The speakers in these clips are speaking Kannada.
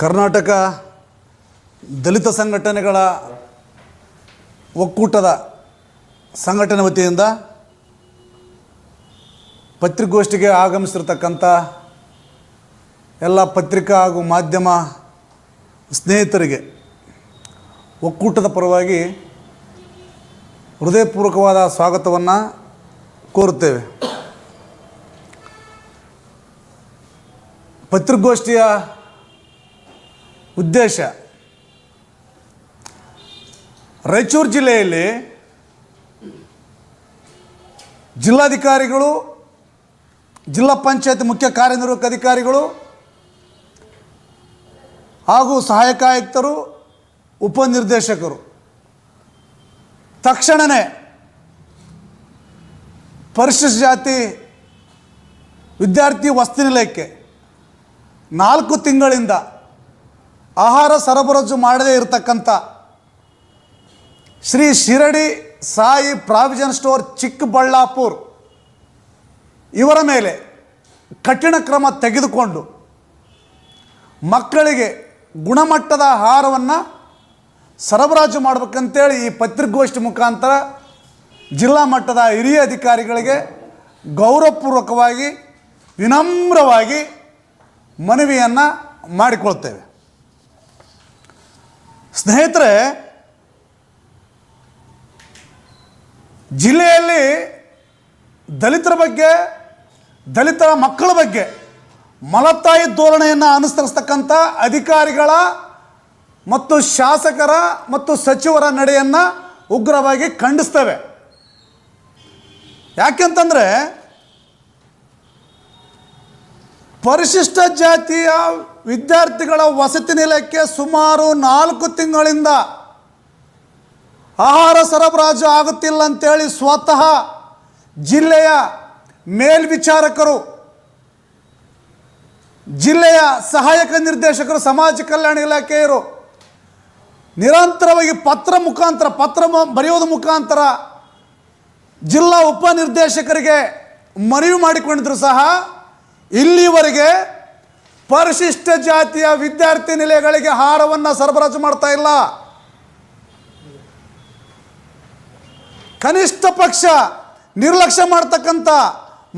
ಕರ್ನಾಟಕ ದಲಿತ ಸಂಘಟನೆಗಳ ಒಕ್ಕೂಟದ ಸಂಘಟನೆ ವತಿಯಿಂದ ಪತ್ರಿಕೋಷ್ಠಿಗೆ ಆಗಮಿಸಿರ್ತಕ್ಕಂಥ ಎಲ್ಲ ಪತ್ರಿಕಾ ಹಾಗೂ ಮಾಧ್ಯಮ ಸ್ನೇಹಿತರಿಗೆ ಒಕ್ಕೂಟದ ಪರವಾಗಿ ಹೃದಯಪೂರ್ವಕವಾದ ಸ್ವಾಗತವನ್ನು ಕೋರುತ್ತೇವೆ. ಪತ್ರಿಕಾಗೋಷ್ಠಿಯ ಉದ್ದೇಶ. ರಾಯಚೂರು ಜಿಲ್ಲೆಯಲ್ಲಿ ಜಿಲ್ಲಾಧಿಕಾರಿಗಳು, ಜಿಲ್ಲಾ ಪಂಚಾಯತ್ ಮುಖ್ಯ ಕಾರ್ಯನಿರ್ವಾಹಕ ಅಧಿಕಾರಿಗಳು ಹಾಗೂ ಸಹಾಯಕ ಆಯುಕ್ತರು ಉಪನಿರ್ದೇಶಕರು. ತಕ್ಷಣವೇ ಪರಿಶಿಷ್ಟ ಜಾತಿ ವಿದ್ಯಾರ್ಥಿ ವಸ್ತು ನಿಲಯಕ್ಕೆ ನಾಲ್ಕು ತಿಂಗಳಿಂದ ಆಹಾರ ಸರಬರಾಜು ಮಾಡದೇ ಇರತಕ್ಕಂಥ ಶ್ರೀ ಶಿರಡಿ ಸಾಯಿ ಪ್ರಾವಿಜನ್ ಸ್ಟೋರ್ ಚಿಕ್ಕಬಳ್ಳಾಪುರ್, ಇವರ ಮೇಲೆ ಕಠಿಣ ಕ್ರಮ ತೆಗೆದುಕೊಂಡು ಮಕ್ಕಳಿಗೆ ಗುಣಮಟ್ಟದ ಆಹಾರವನ್ನು ಸರಬರಾಜು ಮಾಡಬೇಕಂತೇಳಿ ಈ ಪತ್ರಿಕಾಗೋಷ್ಠಿ ಮುಖಾಂತರ ಜಿಲ್ಲಾ ಮಟ್ಟದ ಹಿರಿಯ ಅಧಿಕಾರಿಗಳಿಗೆ ಗೌರವಪೂರ್ವಕವಾಗಿ ವಿನಮ್ರವಾಗಿ ಮನವಿಯನ್ನು ಮಾಡಿಕೊಳ್ತೇವೆ. ಸ್ನೇಹಿತರೆ, ಜಿಲ್ಲೆಯಲ್ಲಿ ದಲಿತರ ಬಗ್ಗೆ, ದಲಿತರ ಮಕ್ಕಳ ಬಗ್ಗೆ ಮಲತಾಯಿ ಧೋರಣೆಯನ್ನು ಅನುಸರಿಸ್ತಕ್ಕಂಥ ಅಧಿಕಾರಿಗಳ ಮತ್ತು ಶಾಸಕರ ಮತ್ತು ಸಚಿವರ ನಡೆಯನ್ನು ಉಗ್ರವಾಗಿ ಖಂಡಿಸ್ತೇವೆ. ಯಾಕೆಂತಂದರೆ, ಪರಿಶಿಷ್ಟ ಜಾತಿಯ ವಿದ್ಯಾರ್ಥಿಗಳ ವಸತಿ ನಿಲಯಕ್ಕೆ ಸುಮಾರು ನಾಲ್ಕು ತಿಂಗಳಿಂದ ಆಹಾರ ಸರಬರಾಜು ಆಗುತ್ತಿಲ್ಲ ಅಂತೇಳಿ ಸ್ವತಃ ಜಿಲ್ಲೆಯ ಮೇಲ್ವಿಚಾರಕರು, ಜಿಲ್ಲೆಯ ಸಹಾಯಕ ನಿರ್ದೇಶಕರು, ಸಮಾಜ ಕಲ್ಯಾಣ ಇಲಾಖೆಯರು ನಿರಂತರವಾಗಿ ಪತ್ರ ಮುಖಾಂತರ, ಪತ್ರ ಬರೆಯೋದು ಮುಖಾಂತರ ಜಿಲ್ಲಾ ಉಪನಿರ್ದೇಶಕರಿಗೆ ಮನವಿ ಮಾಡಿಕೊಂಡಿದ್ರು ಸಹ ಇಲ್ಲಿವರೆಗೆ ಪರಿಶಿಷ್ಟ ಜಾತಿಯ ವಿದ್ಯಾರ್ಥಿ ನಿಲಯಗಳಿಗೆ ಆಹಾರವನ್ನು ಸರಬರಾಜು ಮಾಡ್ತಾ ಇಲ್ಲ. ಕನಿಷ್ಠ ಪಕ್ಷ ನಿರ್ಲಕ್ಷ್ಯ ಮಾಡ್ತಕ್ಕಂಥ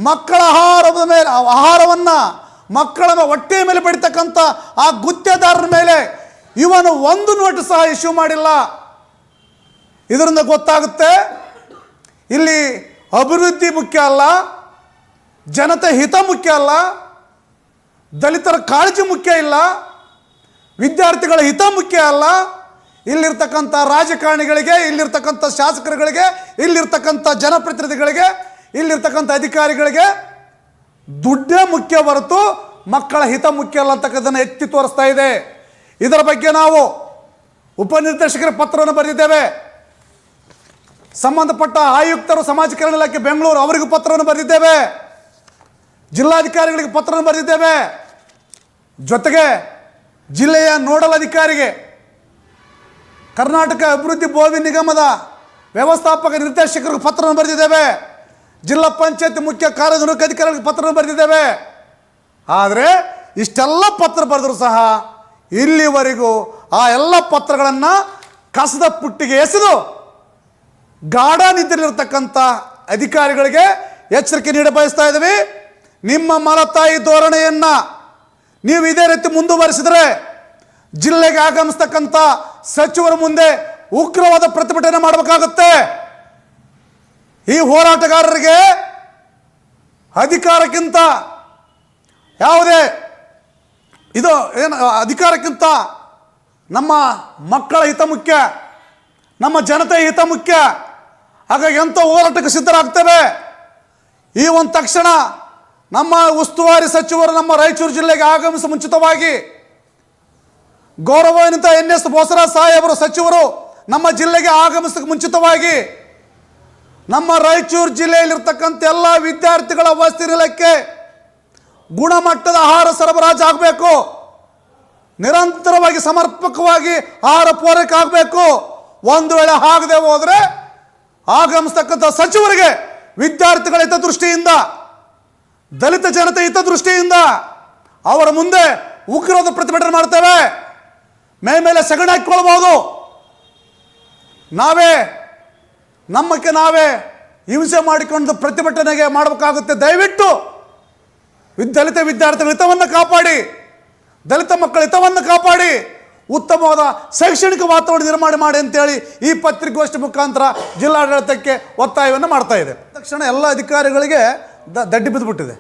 ಮಕ್ಕಳ ಆಹಾರದ ಮೇಲೆ, ಆಹಾರವನ್ನು ಮಕ್ಕಳ ಹೊಟ್ಟೆಯ ಮೇಲೆ ಪಡಿತಕ್ಕಂಥ ಆ ಗುತ್ತೇದಾರರ ಮೇಲೆ ಇವನು ಒಂದು ನೋಟು ಸಹ ಇಶ್ಯೂ ಮಾಡಿಲ್ಲ. ಇದರಿಂದ ಗೊತ್ತಾಗುತ್ತೆ, ಇಲ್ಲಿ ಅಭಿವೃದ್ಧಿ ಮುಖ್ಯ ಅಲ್ಲ, ಜನತೆ ಹಿತ ಮುಖ್ಯ ಅಲ್ಲ ದಲಿತರ ಕಾಳಜಿ ಮುಖ್ಯ ಇಲ್ಲ, ವಿದ್ಯಾರ್ಥಿಗಳ ಹಿತ ಮುಖ್ಯ ಅಲ್ಲ. ಇಲ್ಲಿರ್ತಕ್ಕಂಥ ರಾಜಕಾರಣಿಗಳಿಗೆ, ಇಲ್ಲಿರ್ತಕ್ಕಂಥ ಶಾಸಕರುಗಳಿಗೆ, ಇಲ್ಲಿರ್ತಕ್ಕಂಥ ಜನಪ್ರತಿನಿಧಿಗಳಿಗೆ, ಇಲ್ಲಿರ್ತಕ್ಕಂಥ ಅಧಿಕಾರಿಗಳಿಗೆ ದುಡ್ಡೇ ಮುಖ್ಯ ಹೊರತು ಮಕ್ಕಳ ಹಿತ ಮುಖ್ಯ ಅಲ್ಲ ಅಂತಕ್ಕಂಥದ್ದನ್ನು ಎತ್ತಿ ತೋರಿಸ್ತಾ ಇದೆ. ಇದರ ಬಗ್ಗೆ ನಾವು ಉಪನಿರ್ದೇಶಕರ ಪತ್ರವನ್ನು ಬರೆದಿದ್ದೇವೆ. ಸಂಬಂಧಪಟ್ಟ ಆಯುಕ್ತರು ಸಮಾಜ ಕಲ್ಯಾಣ ಇಲಾಖೆ ಬೆಂಗಳೂರು ಅವರಿಗೂ ಪತ್ರವನ್ನು ಬರೆದಿದ್ದೇವೆ. ಜಿಲ್ಲಾಧಿಕಾರಿಗಳಿಗೆ ಪತ್ರವನ್ನು ಬರೆದಿದ್ದೇವೆ. ಜೊತೆಗೆ ಜಿಲ್ಲೆಯ ನೋಡಲ್ ಅಧಿಕಾರಿಗೆ ಕರ್ನಾಟಕ ಅಭಿವೃದ್ಧಿ ಭೋವಿ ನಿಗಮದ ವ್ಯವಸ್ಥಾಪಕ ನಿರ್ದೇಶಕರಿಗೆ ಪತ್ರವನ್ನು ಬರೆದಿದ್ದೇವೆ. ಜಿಲ್ಲಾ ಪಂಚಾಯತ್ ಮುಖ್ಯ ಕಾರ್ಯನಿರ್ವಾಹಕ ಅಧಿಕಾರಿಗಳಿಗೆ ಪತ್ರವನ್ನು ಬರೆದಿದ್ದೇವೆ. ಆದರೆ ಇಷ್ಟೆಲ್ಲ ಪತ್ರ ಬರೆದರೂ ಸಹ ಇಲ್ಲಿವರೆಗೂ ಆ ಎಲ್ಲ ಪತ್ರಗಳನ್ನು ಕಸದ ಪುಟ್ಟಿಗೆ ಎಸೆದು ಗಾಢ ನಿದ್ರೆಯಲ್ಲಿರ್ತಕ್ಕಂಥ ಅಧಿಕಾರಿಗಳಿಗೆ ಎಚ್ಚರಿಕೆ ನೀಡ ಬಯಸ್ತಾ ಇದ್ದೀವಿ. ನಿಮ್ಮ ಮಲತಾಯಿ ಧೋರಣೆಯನ್ನು ನೀವು ಇದೇ ರೀತಿ ಮುಂದುವರಿಸಿದರೆ ಜಿಲ್ಲೆಗೆ ಆಗಮಿಸ್ತಕ್ಕಂಥ ಸಚಿವರ ಮುಂದೆ ಉಗ್ರವಾದ ಪ್ರತಿಭಟನೆ ಮಾಡಬೇಕಾಗುತ್ತೆ. ಈ ಹೋರಾಟಗಾರರಿಗೆ ಅಧಿಕಾರಕ್ಕಿಂತ ಯಾವುದೇ ಇದು ಏನು, ಅಧಿಕಾರಕ್ಕಿಂತ ನಮ್ಮ ಮಕ್ಕಳ ಹಿತ ಮುಖ್ಯ, ನಮ್ಮ ಜನತೆಯ ಹಿತ ಮುಖ್ಯ. ಹಾಗಾಗಿ ಎಂಥ ಹೋರಾಟಕ್ಕೆ ಸಿದ್ಧರಾಗ್ತೇವೆ? ಈ ಒಂದು ತಕ್ಷಣ ನಮ್ಮ ಉಸ್ತುವಾರಿ ಸಚಿವರು ನಮ್ಮ ರಾಯಚೂರು ಜಿಲ್ಲೆಗೆ ಆಗಮಿಸಿ ಮುಂಚಿತವಾಗಿ ಗೌರವಾನ್ವಿತ ಎನ್ ಎಸ್ ಬೋಸರಾಜ್ ಸಾಹೇಬರು ಸಚಿವರು ನಮ್ಮ ಜಿಲ್ಲೆಗೆ ಆಗಮಿಸ ಮುಂಚಿತವಾಗಿ ನಮ್ಮ ರಾಯಚೂರು ಜಿಲ್ಲೆಯಲ್ಲಿರ್ತಕ್ಕಂಥ ಎಲ್ಲ ವಿದ್ಯಾರ್ಥಿಗಳ ವಸತಿ ನಿಲಯಕ್ಕೆ ಗುಣಮಟ್ಟದ ಆಹಾರ ಸರಬರಾಜು ಆಗಬೇಕು. ನಿರಂತರವಾಗಿ ಸಮರ್ಪಕವಾಗಿ ಆಹಾರ ಪೂರೈಕೆ ಆಗಬೇಕು. ಒಂದು ವೇಳೆ ಆಗದೆ ಹೋದರೆ ಆಗಮಿಸ್ತಕ್ಕಂಥ ಸಚಿವರಿಗೆ ವಿದ್ಯಾರ್ಥಿಗಳ ಹಿತದೃಷ್ಟಿಯಿಂದ ದಲಿತ ಜನತೆ ಹಿತದೃಷ್ಟಿಯಿಂದ ಅವರ ಮುಂದೆ ಉಗ್ರವಾದ ಪ್ರತಿಭಟನೆ ಮಾಡ್ತೇವೆ. ಮೇ ಮೇಲೆ ಸಗಣಿ ಹಾಕಿಕೊಳ್ಬಹುದು. ನಾವೇ, ನಮ್ಮಕ್ಕೆ ನಾವೇ ಹಿಂಸೆ ಮಾಡಿಕೊಂಡು ಪ್ರತಿಭಟನೆಗೆ ಮಾಡಬೇಕಾಗುತ್ತೆ. ದಯವಿಟ್ಟು ದಲಿತ ವಿದ್ಯಾರ್ಥಿಗಳ ಹಿತವನ್ನು ಕಾಪಾಡಿ, ದಲಿತ ಮಕ್ಕಳ ಹಿತವನ್ನು ಕಾಪಾಡಿ, ಉತ್ತಮವಾದ ಶೈಕ್ಷಣಿಕ ವಾತಾವರಣ ನಿರ್ಮಾಣ ಮಾಡಿ ಅಂತೇಳಿ ಈ ಪತ್ರಿಕೋಷ್ಠಿ ಮುಖಾಂತರ ಜಿಲ್ಲಾಡಳಿತಕ್ಕೆ ಒತ್ತಾಯವನ್ನು ಮಾಡ್ತಾ ಇದೆ. ತಕ್ಷಣ ಎಲ್ಲ ಅಧಿಕಾರಿಗಳಿಗೆ ದ ದಡ್ಡಿ ಬಿದ್ದುಬಿಟ್ಟಿದೆ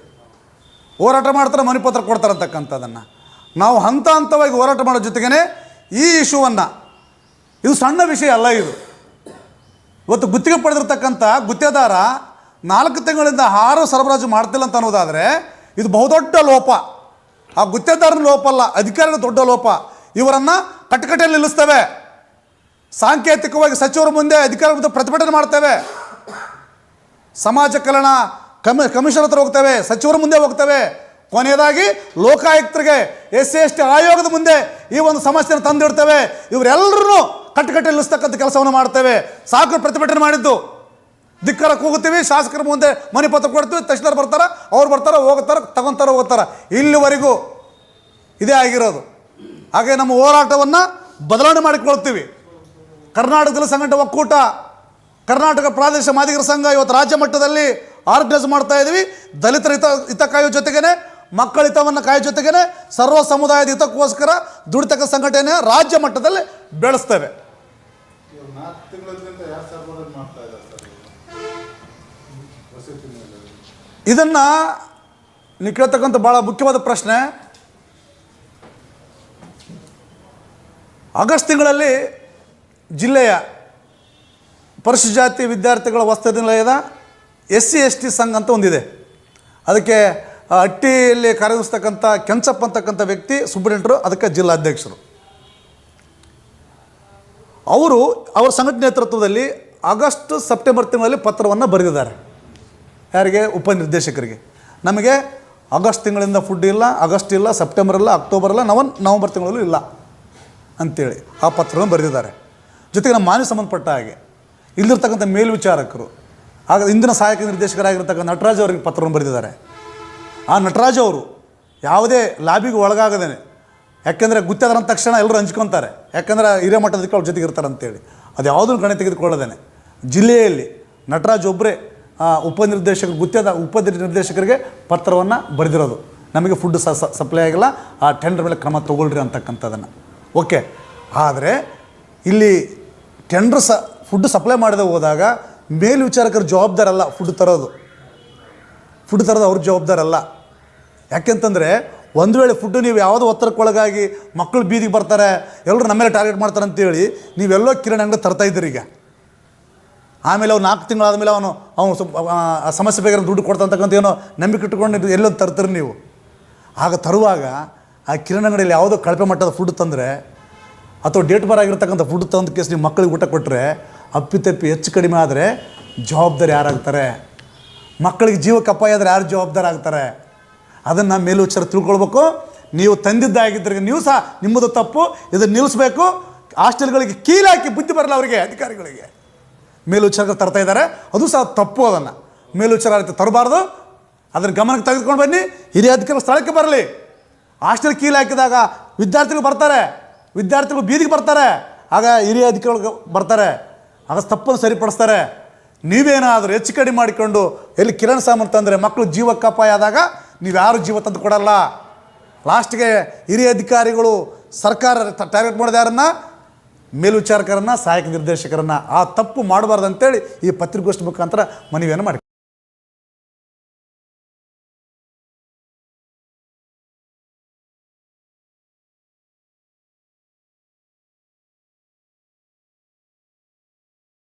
ಹೋರಾಟ ಮಾಡ್ತಾರೆ ಮನಿಪತ್ರ ಕೊಡ್ತಾರೆ ಅಂತಕ್ಕಂಥದ್ದನ್ನು ನಾವು ಹಂತ ಹಂತವಾಗಿ ಹೋರಾಟ ಮಾಡೋ ಜೊತೆಗೇ ಈ ಇಶ್ಯೂವನ್ನು, ಇದು ಸಣ್ಣ ವಿಷಯ ಅಲ್ಲ ಇದು. ಇವತ್ತು ಗುತ್ತಿಗೆ ಪಡೆದಿರ್ತಕ್ಕಂಥ ಗುತ್ತೇದಾರ ನಾಲ್ಕು ತಿಂಗಳಿಂದ ಆಹಾರ ಸರಬರಾಜು ಮಾಡ್ತಿಲ್ಲ ಅಂತ ಅನ್ನೋದಾದರೆ, ಇದು ಬಹುದೊಡ್ಡ ಲೋಪ. ಆ ಗುತ್ತೇದಾರನ ಲೋಪ ಅಲ್ಲ, ಅಧಿಕಾರಿಗಳ ದೊಡ್ಡ ಲೋಪ. ಇವರನ್ನು ಕಟ್ಟುಕಟ್ಟೆಯಲ್ಲಿ ನಿಲ್ಲಿಸ್ತೇವೆ. ಸಾಂಕೇತಿಕವಾಗಿ ಸಚಿವರ ಮುಂದೆ ಅಧಿಕಾರಿಗಳ ಪ್ರತಿಭಟನೆ ಮಾಡ್ತೇವೆ. ಸಮಾಜ ಕಲ್ಯಾಣ ಕಮಿ ಕಮಿಷನರ್ ಹತ್ರ ಹೋಗ್ತೇವೆ, ಸಚಿವರ ಮುಂದೆ ಹೋಗ್ತೇವೆ. ಕೊನೆಯದಾಗಿ ಲೋಕಾಯುಕ್ತರಿಗೆ ಎಸ್ ಸಿ ಎಸ್ ಟಿ ಆಯೋಗದ ಮುಂದೆ ಈ ಒಂದು ಸಮಸ್ಯೆಯನ್ನು ತಂದಿಡ್ತೇವೆ. ಇವರೆಲ್ಲರೂ ಕಟ್ಟುಕಟ್ಟೆ ನಿಲ್ಲಿಸ್ತಕ್ಕಂಥ ಕೆಲಸವನ್ನು ಮಾಡ್ತೇವೆ. ಸಾಕು ಪ್ರತಿಭಟನೆ ಮಾಡಿದ್ದು. ದಿಕ್ಕರ ಕೂಗುತ್ತೀವಿ, ಶಾಸಕರ ಮುಂದೆ ಮನೆ ಪತ್ರ ಕೊಡ್ತೀವಿ, ತಹಶೀಲ್ದಾರ್ ಬರ್ತಾರೆ, ಅವ್ರು ಬರ್ತಾರೆ, ಹೋಗ್ತಾರೆ, ತಗೊಂತಾರೆ, ಹೋಗ್ತಾರೆ. ಇಲ್ಲಿವರೆಗೂ ಇದೇ ಆಗಿರೋದು. ಹಾಗೆ ನಮ್ಮ ಹೋರಾಟವನ್ನು ಬದಲಾವಣೆ ಮಾಡಿಕೊಳ್ತೀವಿ. ಕರ್ನಾಟಕದಲ್ಲಿ ಸಂಘಟ ಒಕ್ಕೂಟ, ಕರ್ನಾಟಕ ಪ್ರಾದೇಶಿಕ ಮಾದಿಗರ ಸಂಘ ಇವತ್ತು ರಾಜ್ಯ ಮಟ್ಟದಲ್ಲಿ ಆರ್ಗನೈಸ್ ಮಾಡ್ತಾ ಇದ್ದೀವಿ ದಲಿತರ ಹಿತ ಹಿತ ಕಾಯೋ ಜೊತೆಗೇನೆ, ಮಕ್ಕಳ ಹಿತವನ್ನು ಕಾಯೋ ಜೊತೆಗೇನೆ, ಸರ್ವ ಸಮುದಾಯದ ಹಿತಕ್ಕೋಸ್ಕರ ದುಡಿತಕ್ಕ ಸಂಘಟನೆ ರಾಜ್ಯ ಮಟ್ಟದಲ್ಲಿ ಬೆಳೆಸ್ತೇವೆ. ಇದನ್ನ ನೀವು ಕೇಳ್ತಕ್ಕಂಥ ಭಾಳ ಮುಖ್ಯವಾದ ಪ್ರಶ್ನೆ. ಆಗಸ್ಟ್ ತಿಂಗಳಲ್ಲಿ ಜಿಲ್ಲೆಯ ಪರಿಶಿಷ್ಟ ಜಾತಿ ವಿದ್ಯಾರ್ಥಿಗಳ ವಸತಿ ನಿಲಯದ ಎಸ್ ಸಿ ಎಸ್ ಟಿ ಸಂಘ ಅಂತ ಒಂದಿದೆ. ಅದಕ್ಕೆ ಹಟ್ಟಿಯಲ್ಲಿ ಕಾರ್ಯನಿರ್ವಹಿಸ್ತಕ್ಕಂಥ ಕೆಂಚಪ್ಪ ಅಂತಕ್ಕಂಥ ವ್ಯಕ್ತಿ ಸುಬ್ರಿಡೆಂಟರು ಅದಕ್ಕೆ ಜಿಲ್ಲಾಧ್ಯಕ್ಷರು. ಅವರು ಅವರ ಸಂಘಟನೆ ನೇತೃತ್ವದಲ್ಲಿ ಆಗಸ್ಟ್, ಸೆಪ್ಟೆಂಬರ್ ತಿಂಗಳಲ್ಲಿ ಪತ್ರವನ್ನು ಬರೆದಿದ್ದಾರೆ. ಯಾರಿಗೆ? ಉಪನಿರ್ದೇಶಕರಿಗೆ. ನಮಗೆ ಆಗಸ್ಟ್ ತಿಂಗಳಿಂದ ಫುಡ್ ಇಲ್ಲ, ಆಗಸ್ಟ್ ಇಲ್ಲ, ಸೆಪ್ಟೆಂಬರ್ ಇಲ್ಲ, ಅಕ್ಟೋಬರ್ ಇಲ್ಲ ನವನ್ ನವಂಬರ್ ತಿಂಗಳಲ್ಲೂ ಇಲ್ಲ ಅಂತೇಳಿ ಆ ಪತ್ರವನ್ನು ಬರೆದಿದ್ದಾರೆ. ಜೊತೆಗೆ ನಮ್ಮ ಮಾನ್ಯ ಸಂಬಂಧಪಟ್ಟ ಹಾಗೆ ಇಲ್ಲಿರ್ತಕ್ಕಂಥ ಮೇಲ್ವಿಚಾರಕರು ಆಗ ಇಂದಿನ ಸಹಾಯಕ ನಿರ್ದೇಶಕರಾಗಿರ್ತಕ್ಕಂಥ ನಟರಾಜ್ ಅವರಿಗೆ ಪತ್ರವನ್ನು ಬರೆದಿದ್ದಾರೆ. ಆ ನಟರಾಜ್ ಅವರು ಯಾವುದೇ ಲಾಬಿಗೆ ಒಳಗಾಗದೇನೆ. ಯಾಕೆಂದರೆ ಗುತ್ತೇದಾರ ತಕ್ಷಣ ಎಲ್ಲರೂ ಹಂಚ್ಕೊತಾರೆ. ಯಾಕಂದರೆ ಹಿರಿಯ ಮಟ್ಟದಕ್ಕೆ ಅವ್ರ ಜೊತೆಗೆ ಇರ್ತಾರೆ ಅಂತೇಳಿ. ಅದು ಯಾವುದನ್ನು ಗಣನೆ ತೆಗೆದುಕೊಳ್ಳದೇನೆ. ಜಿಲ್ಲೆಯಲ್ಲಿ ನಟರಾಜ್ ಒಬ್ಬರೇ ಉಪನಿರ್ದೇಶಕರು ಗುತ್ತೇದ ಉಪ ನಿರ್ದೇಶಕರಿಗೆ ಪತ್ರವನ್ನು ಬರೆದಿರೋದು. ನಮಗೆ ಫುಡ್ ಸಪ್ಲೈ ಆಗಿಲ್ಲ. ಆ ಟೆಂಡರ್ ಮೇಲೆ ಕ್ರಮ ತೊಗೊಳ್ರಿ ಅಂತಕ್ಕಂಥದ್ದನ್ನು. ಓಕೆ ಆದರೆ ಇಲ್ಲಿ ಟೆಂಡರ್ ಸ ಫುಡ್ ಸಪ್ಲೈ ಮಾಡದೆ ಹೋದಾಗ ಮೇಲ್ವಿಚಾರಕರ ಜವಾಬ್ದಾರಲ್ಲ ಫುಡ್ ತರೋದು. ಫುಡ್ ತರೋದು ಅವ್ರ ಜವಾಬ್ದಾರಲ್ಲ. ಯಾಕೆಂತಂದರೆ, ಒಂದು ವೇಳೆ ಫುಡ್ಡು ನೀವು ಯಾವುದೋ ಒತ್ತಡಕ್ಕೊಳಗಾಗಿ ಮಕ್ಕಳು ಬೀದಿಗೆ ಬರ್ತಾರೆ ಎಲ್ಲರೂ ನಮ್ಮ ಮೇಲೆ ಟಾರ್ಗೆಟ್ ಮಾಡ್ತಾರೆ ಅಂತೇಳಿ ನೀವೆಲ್ಲೋ ಕಿರಣ್ ಅಂಗಡಿ ತರ್ತಾ ಇದ್ದೀರಿ ಈಗ. ಆಮೇಲೆ ಅವ್ನು ನಾಲ್ಕು ತಿಂಗಳಾದ ಮೇಲೆ ಅವನು ಅವನು ಸಮಸ್ಯೆ ಬೇಕಾದ್ರೆ ದುಡ್ಡು ಕೊಡ್ತಂತಕ್ಕಂಥ ಏನೋ ನಂಬಿಕೆ ಇಟ್ಟುಕೊಂಡು ಎಲ್ಲೋ ತರ್ತೀರಿ ನೀವು. ಆಗ ತರುವಾಗ ಆ ಕಿರಣ್ ಅಂಗಡಿಯಲ್ಲಿ ಯಾವುದೋ ಕಳಪೆ ಮಟ್ಟದ ಫುಡ್ ತಂದರೆ, ಅಥವಾ ಡೇಟ್ ಬಾರ್ ಆಗಿರ್ತಕ್ಕಂಥ ಫುಡ್ ತಂದ ಕೇಸ್ ನೀವು ಮಕ್ಕಳಿಗೆ ಊಟ ಕೊಟ್ಟರೆ ಅಪ್ಪಿತಪ್ಪಿ ಹೆಚ್ಚು ಕಡಿಮೆ ಆದರೆ ಜವಾಬ್ದಾರಿ ಯಾರಾಗ್ತಾರೆ? ಮಕ್ಕಳಿಗೆ ಜೀವಕ್ಕೆ ಅಪಾಯ ಆದರೆ ಯಾರು ಜವಾಬ್ದಾರಿ ಆಗ್ತಾರೆ? ಅದನ್ನು ಮೇಲುಚಾರ ತಿಳ್ಕೊಳ್ಬೇಕು. ನೀವು ತಂದಿದ್ದಾಗಿದ್ದರೆ ನೀವು ಸಹ ನಿಮ್ಮದು ತಪ್ಪು, ಇದನ್ನು ನಿಲ್ಲಿಸ್ಬೇಕು ಹಾಸ್ಟೆಲ್ಗಳಿಗೆ ಕೀಲಾಕಿ ಬುದ್ಧಿ ಬರಲ್ಲ ಅವರಿಗೆ, ಅಧಿಕಾರಿಗಳಿಗೆ. ಮೇಲ್ವಿಚಾರಕರು ತರ್ತಾ ಇದ್ದಾರೆ. ಅದು ಸಹ ತಪ್ಪು ಅದನ್ನು. ಮೇಲ್ವಿಚಾರ ತರಬಾರ್ದು. ಅದನ್ನು ಗಮನಕ್ಕೆ ತೆಗೆದುಕೊಂಡು ಬನ್ನಿ. ಹಿರಿಯ ಅಧಿಕಾರಿ ಸ್ಥಳಕ್ಕೆ ಬರಲಿ. ಹಾಸ್ಟೆಲ್ ಕೀಲು ಹಾಕಿದಾಗ ವಿದ್ಯಾರ್ಥಿಗಳು ಬರ್ತಾರೆ. ವಿದ್ಯಾರ್ಥಿಗಳು ಬೀದಿಗೆ ಬರ್ತಾರೆ. ಆಗ ಹಿರಿಯ ಅಧಿಕಾರಿಗಳು ಬರ್ತಾರೆ. ಆಗ ತಪ್ಪನ್ನು ಸರಿಪಡಿಸ್ತಾರೆ. ನೀವೇನಾದರೂ ಹೆಚ್ಚು ಕಡಿಮೆ ಮಾಡಿಕೊಂಡು ಎಲ್ಲಿ ಕಿರಣ್ ಸಾಮಂತ ಅಂದರೆ ಮಕ್ಕಳು ಜೀವಕ್ಕೆ ಅಪಾಯ ಆದಾಗ ನೀವು ಯಾರು ಜೀವ ತಂದು ಕೊಡಲ್ಲ? ಲಾಸ್ಟ್ಗೆ ಹಿರಿಯ ಅಧಿಕಾರಿಗಳು ಸರ್ಕಾರ ಟಾರ್ಗೆಟ್ ಮಾಡಿದ ಯಾರನ್ನ? ಮೇಲ್ವಿಚಾರಕರನ್ನ, ಸಹಾಯಕ ನಿರ್ದೇಶಕರನ್ನ. ಆ ತಪ್ಪು ಮಾಡಬಾರ್ದು ಅಂತೇಳಿ ಈ ಪತ್ರಿಕೋಷ್ಠಿ ಮುಖಾಂತರ ಮನವಿಯನ್ನು ಮಾಡಿ